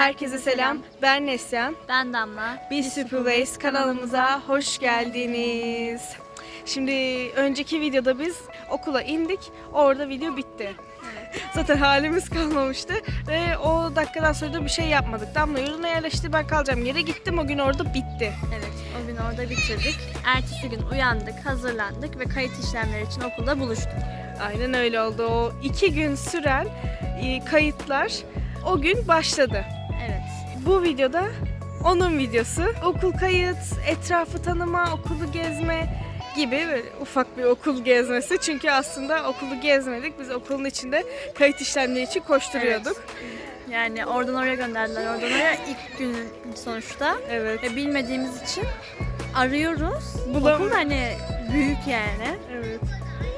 Herkese selam. Ben Neslihan. Ben Damla. Biz Superways kanalımıza hoş geldiniz. Şimdi önceki videoda biz okula indik. Orada video bitti. Zaten halimiz kalmamıştı ve o dakikadan sonra da bir şey yapmadık. Damla yurduna yerleşti ben kalacağım yere gittim o gün orada bitti. Evet, o gün orada bitirdik. Ertesi gün uyandık, hazırlandık ve kayıt işlemleri için okulda buluştuk. Aynen öyle oldu. O iki gün süren e, kayıtlar o gün başladı. Evet. Bu videoda onun videosu. Okul kayıt, etrafı tanıma, okulu gezme gibi böyle ufak bir okul gezmesi. Çünkü aslında okulu gezmedik. Biz okulun içinde kayıt işlemleri için koşturuyorduk. Yani oradan oraya gönderdiler, oradan oraya ilk gün sonuçta. Evet. Ve bilmediğimiz için arıyoruz. Bulam- Okul hani büyük yani. Evet.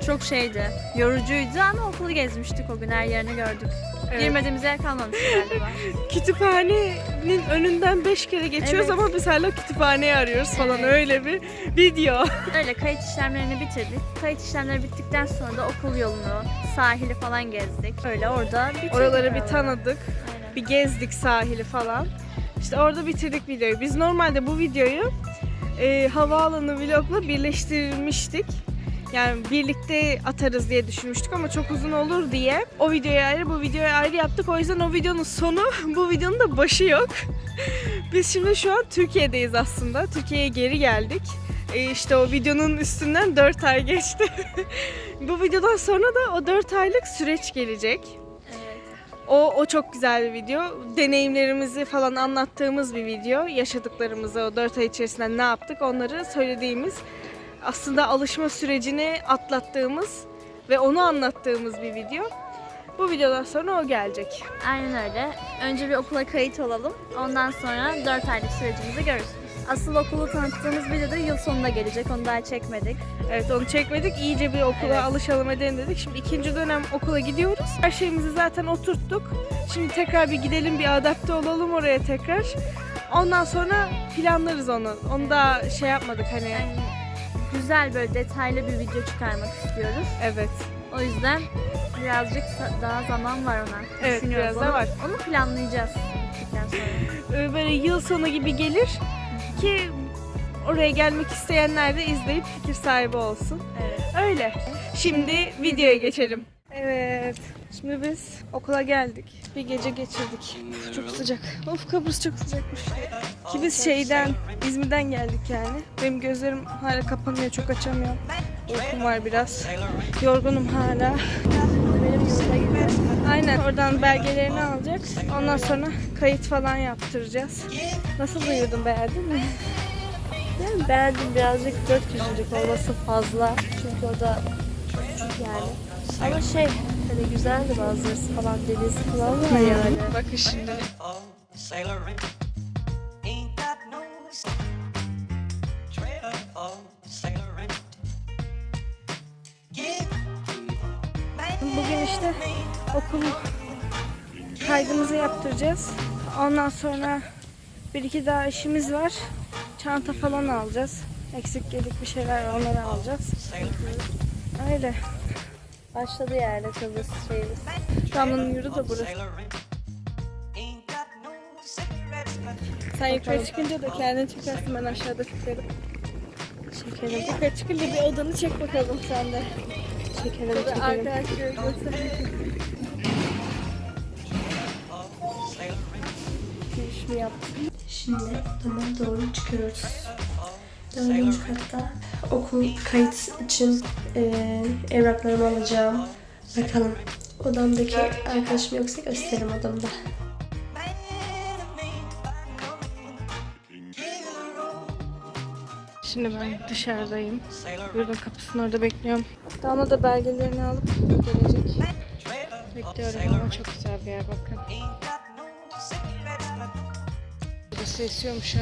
Çok şeydi, yorucuydu ama okulu gezmiştik o gün, her yerini gördük. Evet. Girmediğimiz yer kalmamış galiba. Kütüphanenin önünden 5 kere geçiyoruz Evet. ama biz hala kütüphaneyi arıyoruz falan Evet. öyle bir video. Öyle kayıt işlemlerini bitirdik. Kayıt işlemleri bittikten sonra da okul yolunu, sahili falan gezdik. Öyle orada bitirdik. Oraları bir tanıdık. Aynen. bir gezdik sahili falan. İşte orada bitirdik videoyu. Biz normalde bu videoyu e, havaalanı vlogla birleştirmiştik. Yani birlikte atarız diye düşünmüştük ama çok uzun olur diye o videoyu ayrı bu videoyu ayrı yaptık. O yüzden o videonun sonu bu videonun da başı yok. Biz şimdi şu an Türkiye'deyiz aslında. Türkiye'ye geri geldik. E, işte o videonun üstünden 4 ay geçti. bu videodan sonra da o 4 aylık süreç gelecek. O, o çok güzel bir video. Deneyimlerimizi falan anlattığımız bir video. Yaşadıklarımızı o 4 ay içerisinde ne yaptık onları söylediğimiz aslında alışma sürecini atlattığımız ve onu anlattığımız bir video. Bu videodan sonra o gelecek. Aynen öyle. Önce bir okula kayıt olalım. Ondan sonra 4 aylık sürecimizi görürsünüz. Asıl okulu tanıttığımız video da yıl sonunda gelecek. Onu daha çekmedik. Evet onu çekmedik. İyice bir okula Evet. alışalım edelim dedik. Şimdi ikinci dönem okula gidiyoruz. Her şeyimizi zaten oturttuk. Şimdi tekrar bir gidelim bir adapte olalım oraya tekrar. Ondan sonra planlarız onu. Onu da şey yapmadık hani. Yani güzel böyle detaylı bir video çıkarmak istiyoruz. Evet. O yüzden birazcık daha zaman var ona. Evet, Düşünüyoruz. biraz Onu- var. Onu planlayacağız. sonra. Ee, böyle yıl sonu gibi gelir ki oraya gelmek isteyenler de izleyip fikir sahibi olsun. Evet. Öyle. Şimdi videoya geçelim. Evet. Şimdi biz okula geldik. Bir gece geçirdik. Çok sıcak. Of Kıbrıs çok sıcakmış. Ki biz şeyden, İzmir'den geldik yani. Benim gözlerim hala kapanıyor, çok açamıyorum. Uykum var biraz. Yorgunum hala. Aynen oradan belgelerini alacak. Ondan sonra kayıt falan yaptıracağız. Nasıl duyurdun beğendin mi? Yani beğendim birazcık dört kişilik olması fazla. Çünkü o da küçük yani. Ama şey hani güzeldi bazıları falan deniz falan var yani. Bakın şimdi. Bugün işte okul kaydımızı yaptıracağız. Ondan sonra bir iki daha işimiz var. Çanta falan alacağız. Eksik gedik bir şeyler onları alacağız. Öyle. Başladı yani Kıbrıs şeyimiz. Damla'nın yurdu da burası. Sen yukarı çıkınca da kendini çekersin ben aşağıda çekerim. Çekelim. Yukarı çıkınca bir odanı çek bakalım sen de. Çekelim çekelim. arkadaşları göster. Girişimi yaptım. Şimdi odama doğru çıkıyoruz. Dördüncü katta okul kayıt için eee evraklarımı alacağım. Bakalım odamdaki arkadaşım yoksa gösteririm odamda. Şimdi ben dışarıdayım. Yurdun kapısının orada bekliyorum. Damla da belgelerini alıp gelecek. Bekliyorum ama çok güzel bir yer bakın. Burası esiyormuş ha.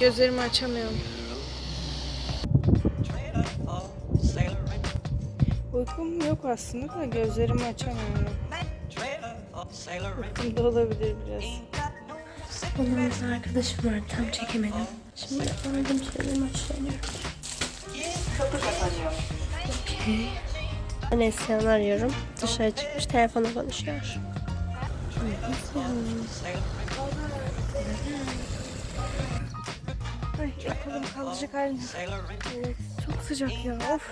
Gözlerimi açamıyorum. Uykum yok aslında da gözlerimi açamıyorum. trailer. Oh, sailor Uykum da olabilir biraz. Odamda arkadaşım var tam çekemedim. Şimdi aradım söyledim açıyorum. Okey. Ben Neslihan'ı arıyorum. Dışarı çıkmış telefonla konuşuyor. Ay ekolum kalacak halinde. Evet, çok sıcak ya. Of.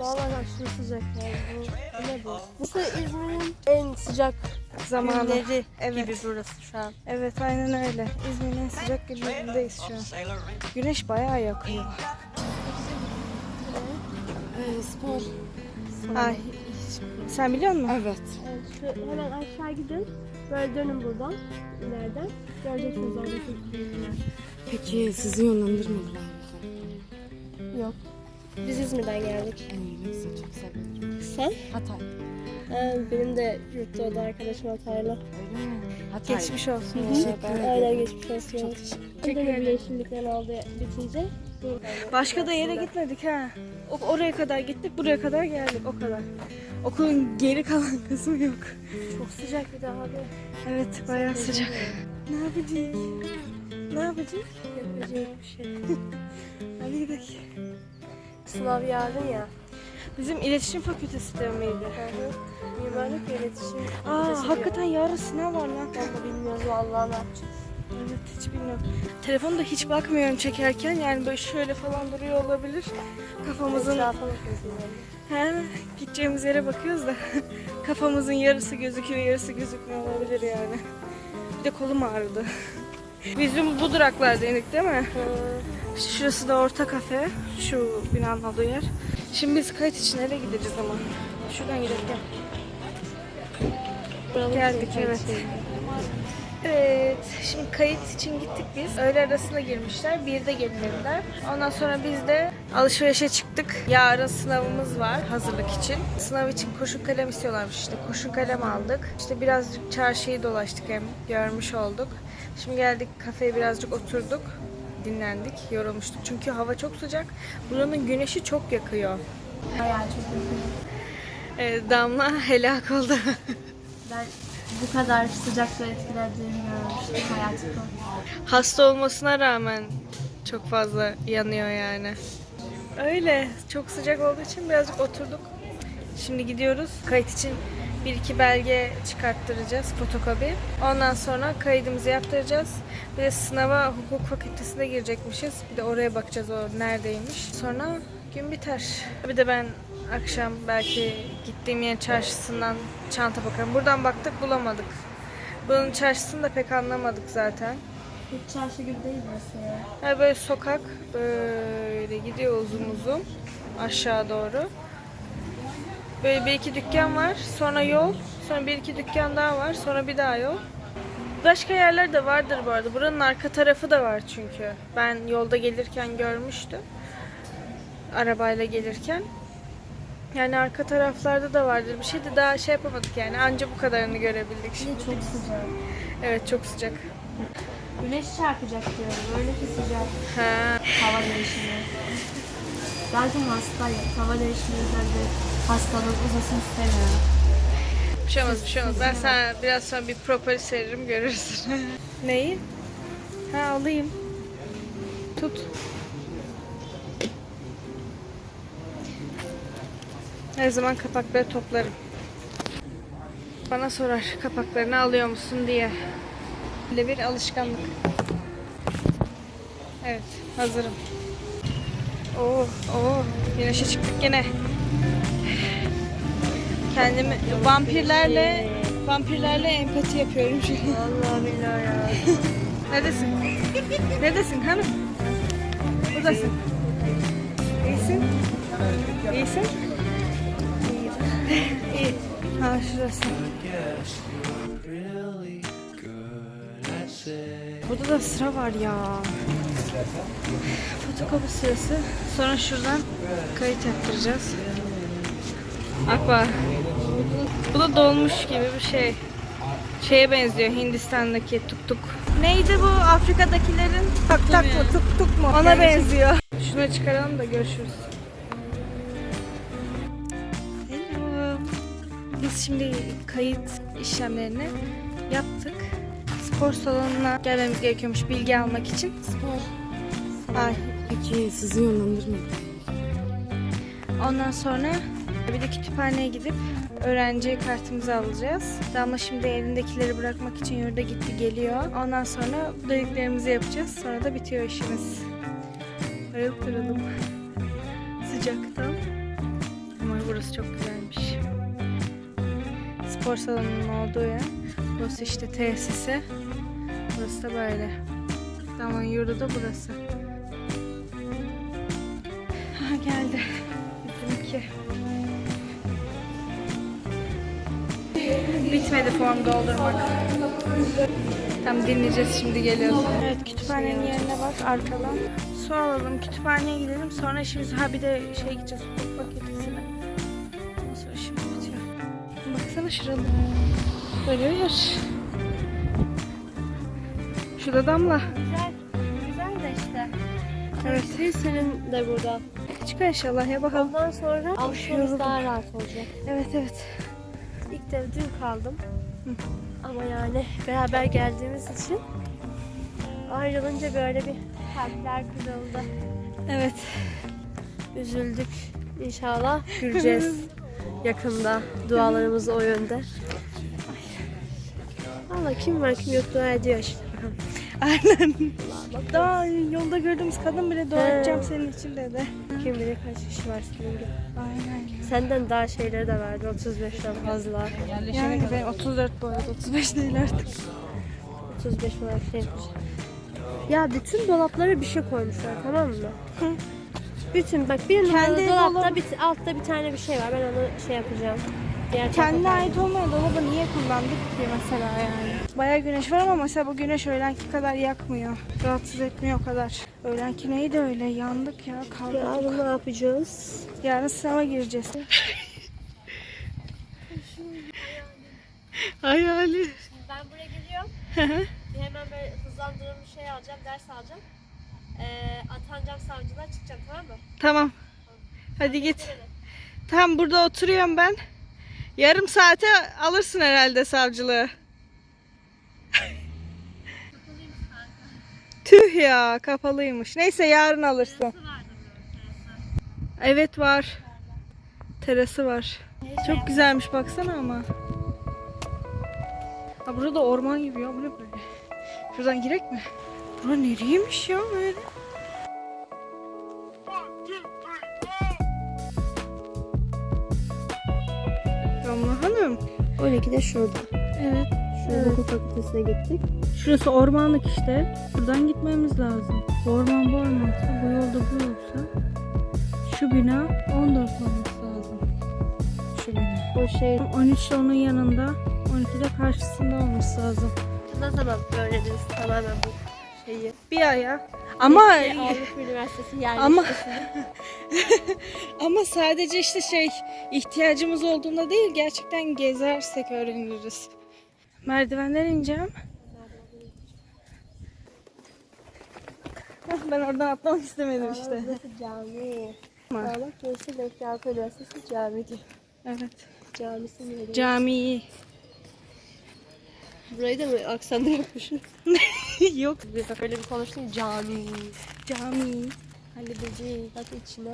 Vallahi aşırı sıcak yani. Bu, bu ne bu? Bu İzmir'in en sıcak Zamanı. günleri Evet. gibi burası şu an. Evet aynen öyle. İzmir'in en sıcak günlerindeyiz şu an. Güneş bayağı yakıyor. spor. Ay sen biliyor musun? Evet. Şu hemen aşağı gidin. Böyle dönün buradan. ileriden. Göreceksiniz oradaki bölümler. Peki sizi yönlendirmediler mi? Yok. Biz İzmir'den geldik. Sen? Hatay. Ha, benim de yurtta oda arkadaşım Hataylı. Öyle mi? Hatay. Geçmiş olsun. Teşekkür ederim. Aynen geçmiş olsun. Çok teşekkür ederim. Bir yeşillikten aldı bitince. Başka da yere gitmedik ha. O- oraya kadar gittik, buraya kadar geldik o kadar. Okulun geri kalan kısmı yok. Çok sıcak bir de abi. Evet, bayağı sıcak. Ne yapacağız? Ne yapacağız? Yapacak bir şey. Hadi gidelim. Sınav yarın ya. Bizim iletişim fakültesi de miydi? Hı hı. Mimarlık ve iletişim. Aa, hakikaten yarın sınav var lan. Ben de bilmiyorum vallahi ne yapacağız. Evet, hiç bilmiyorum. Telefonu da hiç bakmıyorum çekerken. Yani böyle şöyle falan duruyor olabilir. Kafamızın Etrafa yani. He, gideceğimiz yere bakıyoruz da kafamızın yarısı gözüküyor, yarısı gözükmüyor olabilir yani. Bir de kolum ağrıdı. Bizim bu duraklardaydık değil mi? İşte şurası da orta kafe. Şu binanın olduğu yer. Şimdi biz kayıt için nereye gideceğiz ama? Şuradan gidelim gel. Buralı Geldik, evet. Evet, şimdi kayıt için gittik biz. Öğle arasına girmişler, bir de gelin dediler. Ondan sonra biz de alışverişe çıktık. Yarın sınavımız var hazırlık için. Sınav için kurşun kalem istiyorlarmış işte. Kurşun kalem aldık. İşte birazcık çarşıyı dolaştık hem görmüş olduk. Şimdi geldik kafeye birazcık oturduk. Dinlendik, yorulmuştuk. Çünkü hava çok sıcak. Buranın güneşi çok yakıyor. Bayağı çok yakın. Evet, Damla helak oldu. Ben bu kadar sıcakla etkilendiğini görmüştüm hayatımda. Hasta olmasına rağmen çok fazla yanıyor yani. Öyle. Çok sıcak olduğu için birazcık oturduk. Şimdi gidiyoruz. Kayıt için bir iki belge çıkarttıracağız. Fotokopi. Ondan sonra kaydımızı yaptıracağız. Bir de sınava hukuk fakültesine girecekmişiz. Bir de oraya bakacağız o neredeymiş. Sonra gün biter. Bir de ben akşam belki gittiğim yer çarşısından çanta bakarım. Buradan baktık bulamadık. Bunun çarşısını da pek anlamadık zaten. Hiç çarşı gibi değil burası ya. Ha böyle sokak böyle gidiyor uzun uzun aşağı doğru. Böyle bir iki dükkan var, sonra yol, sonra bir iki dükkan daha var, sonra bir daha yol. Başka yerler de vardır bu arada. Buranın arka tarafı da var çünkü. Ben yolda gelirken görmüştüm. Arabayla gelirken. Yani arka taraflarda da vardır. Bir şey de daha şey yapamadık yani. Anca bu kadarını görebildik şimdi. çok sıcak. Evet çok sıcak. Güneş çarpacak diyorum. Böyle ki sıcak Ha. hava değişimi. Zaten hastayım. Hava değişimi yüzünden de hastalığım uzasın istemiyorum. Bir şey olmaz, bir şey olmaz. Ben sana biraz sonra bir propolis veririm, görürsün. Neyi? Ha alayım. Tut. Her zaman kapakları toplarım. Bana sorar kapaklarını alıyor musun diye. Böyle bir alışkanlık. Evet, hazırım. Oo, oo, güneşe çıktık gene. Kendimi vampirlerle vampirlerle empati yapıyorum şu an. Vallahi billahi ya. Neredesin? Neredesin hanım? Buradasın. İyisin? İyisin? İyi. Ha şurası. Burada da sıra var ya. Fotokopi sırası. Sonra şuradan kayıt yaptıracağız. Akba. Bu da dolmuş gibi bir şey. Şeye benziyor Hindistan'daki tuk tuk. Neydi bu Afrika'dakilerin? Tak tak mı tuk tuk mu? Ona benziyor. Şunu çıkaralım da görüşürüz. Hello. Biz şimdi kayıt işlemlerini yaptık. Spor salonuna gelmemiz gerekiyormuş bilgi almak için. Spor. Ay. Peki sizi yönlendirmediler mi? Ondan sonra bir de kütüphaneye gidip öğrenci kartımızı alacağız. Damla şimdi elindekileri bırakmak için yurda gitti geliyor. Ondan sonra dediklerimizi yapacağız. Sonra da bitiyor işimiz. Bayılıp duralım. Sıcaktan. Ama burası çok güzelmiş. Spor salonunun olduğu yer. Burası işte tesisi. Burası da böyle. Damla'nın yurdu da burası. Ha geldi. Bitmedi form doldurmak. Tam dinleyeceğiz şimdi geliyoruz. Evet kütüphanenin yerine bak arkadan. Su alalım kütüphaneye gidelim sonra işimiz ha bir de şey gideceğiz hukuk fakültesine. Sonra işimiz bitiyor. Baksana şurada. Böyle yer. Şurada damla. Güzel. Güzel de işte. Evet. Bir senin de burada. Çıkar inşallah ya bakalım. Ondan sonra alışmamız daha rahat olacak. Evet evet. İlk de dün kaldım. Ama yani beraber geldiğimiz için ayrılınca böyle bir kalpler kırıldı. Evet. Üzüldük. İnşallah göreceğiz yakında. Dualarımız o yönde. Valla kim var kim yok dua ediyor işte. Aynen. Daha yolda gördüğümüz kadın bile dua edeceğim senin için dedi. Kim bilir kaç kişi var kimin bilir. Aynen. Senden daha şeyleri de verdi 35'ten fazla. Yani ben 34 bu arada 35 değil artık. 35 olarak şeymiş. Ya bütün dolaplara bir şey koymuşlar tamam mı? Bütün bak bir numaralı Kendi dolapta dolabı- bir, altta bir tane bir şey var. Ben onu şey yapacağım. Diğer Kendine tarafa ait olmayan dolabı niye kullandık ki mesela yani? Bayağı güneş var ama mesela bu güneş öğlenki kadar yakmıyor. Rahatsız etmiyor o kadar. Öğlenki neydi öyle? Yandık ya kaldık. Yarın ne yapacağız? Yarın sınava gireceğiz. Hayali. Ben buraya geliyorum. bir hemen böyle hızlandırılmış şey alacağım, ders alacağım. Ee, atanacağım savcılığa çıkacağım tamam mı? Tamam. Hadi git. Tam burada oturuyorum ben. Yarım saate alırsın herhalde savcılığı. Tüh ya kapalıymış. Neyse yarın alırsın. Evet var. Terası var. Çok güzelmiş baksana ama. Ha burada orman gibi ya bu ne böyle? Şuradan girek mi? Bura nereymiş ya böyle? Damla Hanım. 12 de şurada. Evet. Şurada hukuk fakültesine gittik. Şurası ormanlık işte. Buradan gitmemiz lazım. Bu orman bu ormansa, bu yolda bu yolsa şu bina 14 olması lazım. Şu bina. O şey 13 de onun yanında, 12 de karşısında olması lazım. ne zaman öğreniriz tamamen bu şeyi. Bir aya. Ama Avrupa Üniversitesi yani. ama ama sadece işte şey ihtiyacımız olduğunda değil gerçekten gezersek öğreniriz. Merdivenden ineceğim. Hah, Ben oradan atlamak istemedim işte. Burası cami. Bak burası Bekli Avrupa Üniversitesi cami diyor. Evet. Camisi mi? öyle? Cami. Burayı da mı aksanda yapmışsın? Yok. Öyle bir konuştun cami. Cami. Halledeceğiz. Bak içine.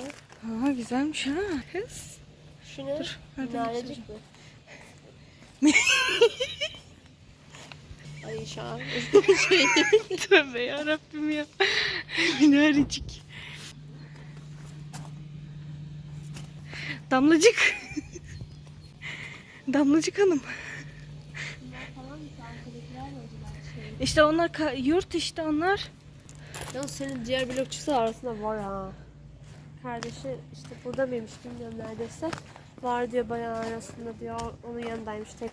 Aa güzelmiş ha. Kız. Şu ne? nereden Narecik mi? Ay şahane. Tövbe yarabbim ya. Minaricik. Damlacık. Damlacık hanım. İşte onlar yurt işte onlar. Ya senin diğer blokçusu arasında var ha. Kardeşi işte burada mıymış bilmiyorum neredeyse. Var diyor bayağı arasında diyor. Onun yanındaymış tek.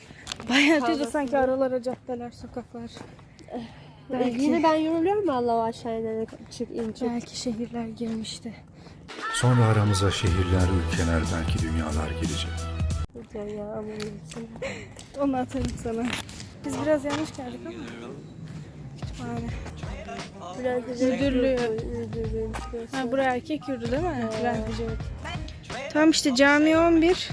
Bayağı Kavgasında. sanki aralara caddeler, sokaklar. Belki. Belki. Yine ben yoruluyorum Allah aşağı inerek çık in çık. Belki şehirler girmişti. Sonra aramıza şehirler, ülkeler, belki dünyalar ya aman insan. Onu atarım sana. Biz biraz yanlış geldik ama. Kütüphane. Bülent Müdürlüğü. Ha buraya erkek yurdu değil mi? Bülent. Tamam işte cami 11,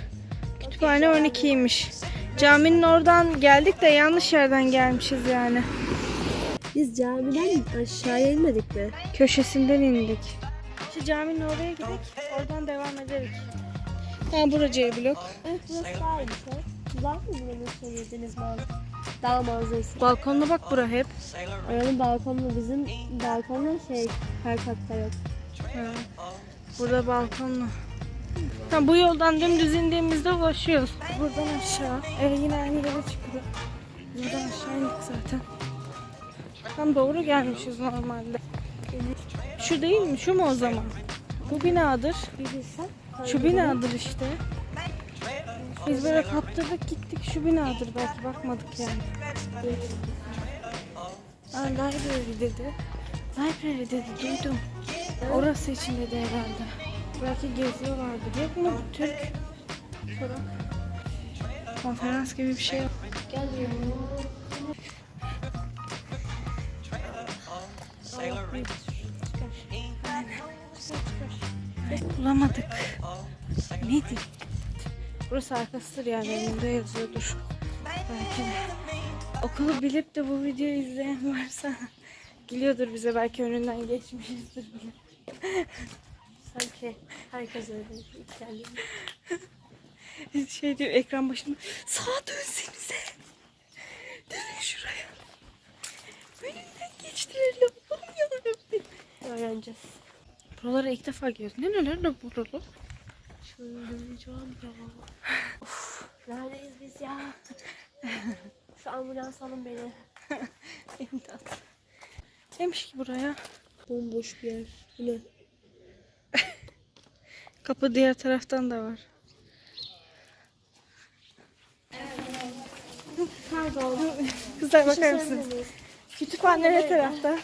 kütüphane 12'ymiş. Caminin oradan geldik de yanlış yerden gelmişiz yani. Biz camiden aşağıya inmedik mi? Köşesinden indik. Şu caminin oraya gidelim, oradan devam ederiz. Ha bura C blok. Evet burası daha iyi. Güzel mi buranın söylediğiniz manzara? Dağ manzarası. Balkonda bak bura hep. Oranın balkonu bizim balkonda şey her katta yok. Ha. Burada balkonlu. Ha, bu yoldan dümdüz indiğimizde ulaşıyoruz. Buradan aşağı. E, yine aynı yere çıkıyor. Buradan aşağı indik zaten. Tam doğru gelmişiz normalde. Şu değil mi? Şu mu o zaman? Bu binadır. Şu binadır işte. Biz böyle kaptırdık gittik şu binadır belki bakmadık yani. Aa, library dedi. Library dedi duydum. Orası için dedi herhalde. Belki geziyorlardı. Yok mu Türk? Sonra konferans gibi bir şey. Gel. Bulamadık. Neydi? Burası arkasıdır yani önünde yazıyordur. Belki de. Okulu bilip de bu videoyu izleyen varsa gülüyordur bize belki önünden geçmişizdir bile. Sanki herkes öyle kendini. Şey diyor ekran başında sağa dönsenize. Dönün şuraya. Önünden geçtiler. Allah'ım yarabbim. Öğreneceğiz. Buralara ilk defa geliyoruz. Ne neler de buralı? Çıldıracağım ya. Of, neredeyiz biz ya? Şu ambulans alın beni. İmdat. Neymiş ki buraya? Bomboş bir yer. Bu ne? Kapı diğer taraftan da var. Pardon. Kızlar bakar mısınız? Kütüphane ne tarafta?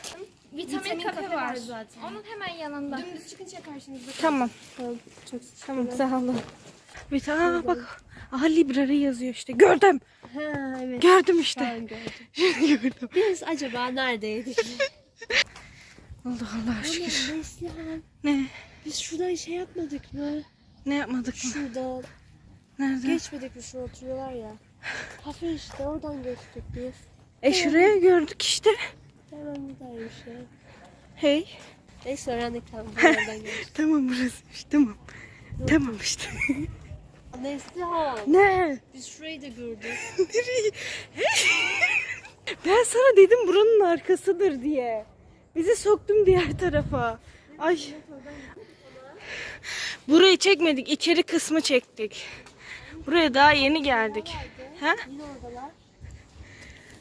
Vitamin, kafe, var zaten. Onun hemen yanında. Dümdüz çıkınca karşınızda. Tamam. Tamam. Çok Tamam sağ olun. Bir tane bak. Aha library yazıyor işte. Gördüm. Ha evet. Gördüm işte. Ben gördüm. Gördüm. Biz acaba neredeydik? Allah Allah şükür. Ne? Biz şuradan şey yapmadık mı? Ne yapmadık mı? Şuradan. Nerede? Geçmedik mi? Şurada oturuyorlar ya. Kafe işte oradan geçtik biz. E şuraya gördük işte. Hemen buradaymış ya. Hey. Neyse öğrendik tamam. Buradan geçtik. Tamam burasıymış tamam. Tamam işte. Neslihan. ne? Biz şurayı da gördük. Nereye? ben sana dedim buranın arkasıdır diye. Bizi soktum diğer tarafa. Ay. Burayı çekmedik. içeri kısmı çektik. Buraya daha yeni geldik. Ha?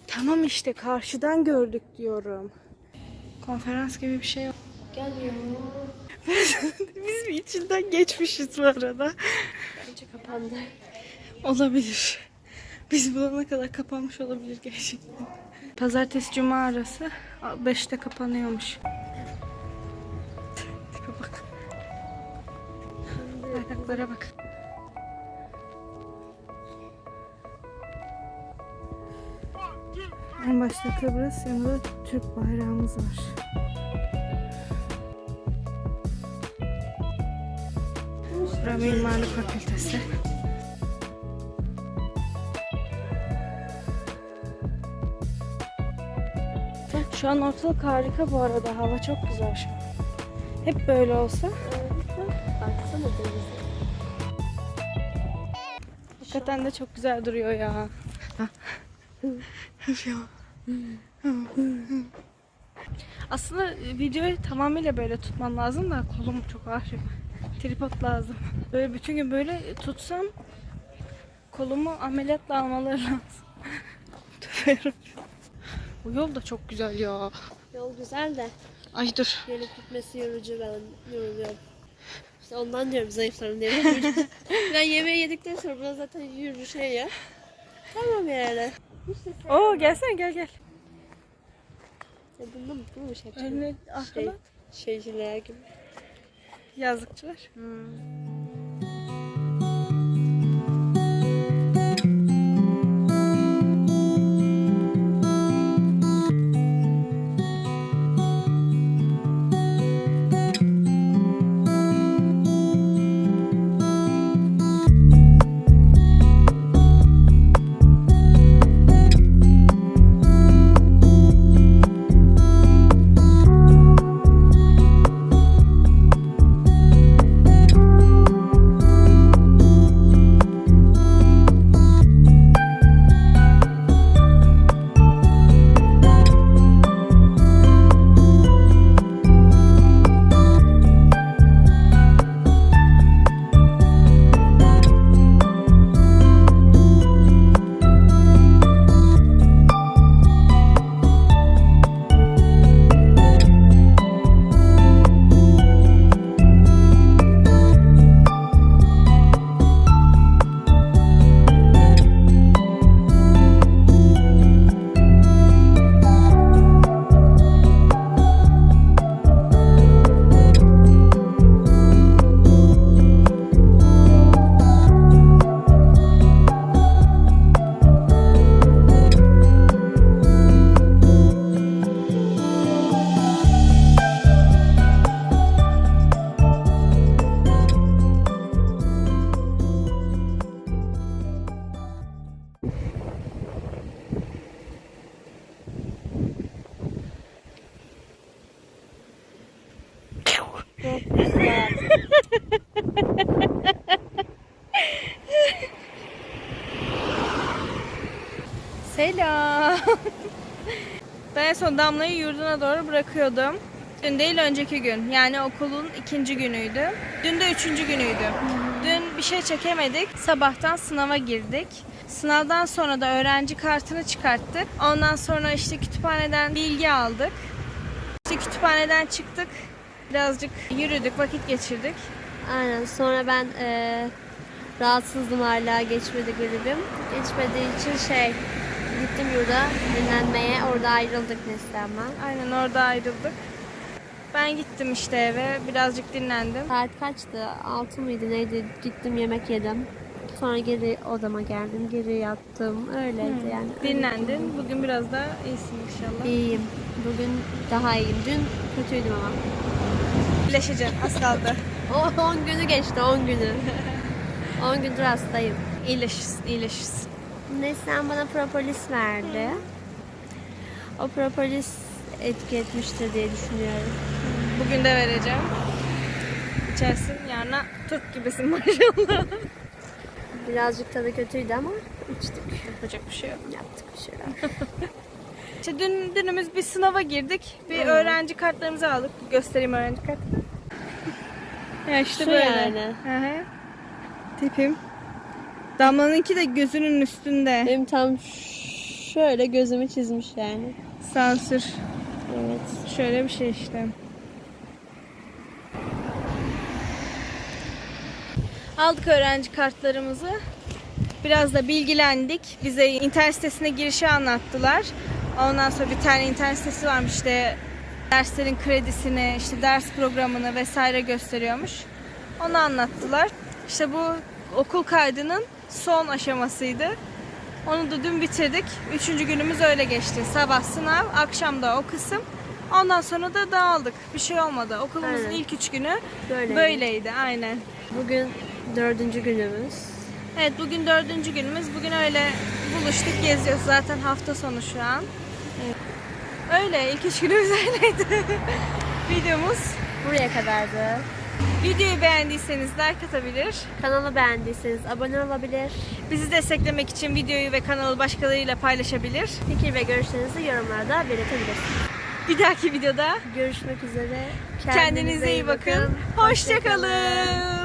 Tamam işte karşıdan gördük diyorum. Konferans gibi bir şey yok. Biz bir içinden geçmişiz bu arada. Bence kapandı. Olabilir. Biz bulana kadar kapanmış olabilir gerçekten. Pazartesi cuma arası 5'te kapanıyormuş. Ayaklara bak. En başta Kıbrıs yanında Türk bayrağımız var. Burası Mimarlık Fakültesi. Şu an ortalık harika bu arada. Hava çok güzel şu an. Hep böyle olsa Baksana denize. hakikaten de çok güzel duruyor ya. Aslında videoyu tamamıyla böyle tutmam lazım da kolum çok ağrıyor. Tripod lazım. Böyle bütün gün böyle tutsam kolumu ameliyatla almaları lazım. Tövbe yarabbim. Bu yol da çok güzel ya. Yol güzel de Ay dur. gelip gitmesi yorucu ben yoruluyorum. İşte ondan diyorum zayıflarım diye. ben yemeği yedikten sonra burada zaten yürü şey ya. Tamam yani. Oo gelsene gel gel. Ya bunu, bunu mu şey yapacağım? Önüne Şey, şeyciler gibi. yazlıkçılar. Ben en son Damla'yı yurduna doğru bırakıyordum. Dün değil önceki gün. Yani okulun ikinci günüydü. Dün de üçüncü günüydü. Dün bir şey çekemedik. Sabahtan sınava girdik. Sınavdan sonra da öğrenci kartını çıkarttık. Ondan sonra işte kütüphaneden bilgi aldık. İşte kütüphaneden çıktık. Birazcık yürüdük, vakit geçirdik. Aynen. Sonra ben e, rahatsızdım hala geçmedi gribim. Geçmediği için şey gittim yurda dinlenmeye. Orada ayrıldık Neslihan'la. Aynen orada ayrıldık. Ben gittim işte eve. Birazcık dinlendim. Saat kaçtı? Altı mıydı neydi? Gittim yemek yedim. Sonra geri odama geldim. Geri yattım. Öyleydi yani. Dinlendin. Bugün biraz da iyisin inşallah. İyiyim. Bugün daha iyiyim. Dün kötüydüm ama. İyileşeceksin. Az kaldı. O 10 günü geçti 10 günü. 10 gündür hastayım. İyileşirsin, iyileşirsin. Neslihan bana propolis verdi. O propolis etki etmiştir diye düşünüyorum. Bugün de vereceğim. İçersin. Yarına Türk gibisin maşallah. Birazcık tadı kötüydü ama içtik. Yapacak bir şey yok. Yaptık bir şeyler. İşte dün, dünümüz bir sınava girdik. Bir öğrenci kartlarımızı aldık. Göstereyim öğrenci kartını. ya işte Şu böyle. yani. Hı hı. Tipim. Damla'nınki de gözünün üstünde. Benim tam şöyle gözümü çizmiş yani. Sansür. Evet. Şöyle bir şey işte. Aldık öğrenci kartlarımızı. Biraz da bilgilendik. Bize internet sitesine girişi anlattılar. Ondan sonra bir tane internet sitesi varmış işte derslerin kredisini, işte ders programını vesaire gösteriyormuş. Onu anlattılar. İşte bu okul kaydının son aşamasıydı. Onu da dün bitirdik. Üçüncü günümüz öyle geçti. Sabah sınav, akşam da o kısım. Ondan sonra da dağıldık. Bir şey olmadı. Okulumuzun Aynen. ilk üç günü Böyleydi. böyleydi. Aynen. Bugün dördüncü günümüz. Evet bugün dördüncü günümüz. Bugün öyle buluştuk, geziyoruz. Zaten hafta sonu şu an. Öyle. ilk üç günümüz öyleydi. Videomuz. Buraya kadardı. Videoyu beğendiyseniz like atabilir. Kanalı beğendiyseniz abone olabilir. Bizi desteklemek için videoyu ve kanalı başkalarıyla paylaşabilir. Fikir ve görüşlerinizi yorumlarda belirtebilirsiniz. Bir dahaki videoda Görüşmek üzere. kendinize iyi bakın. Hoşçakalın.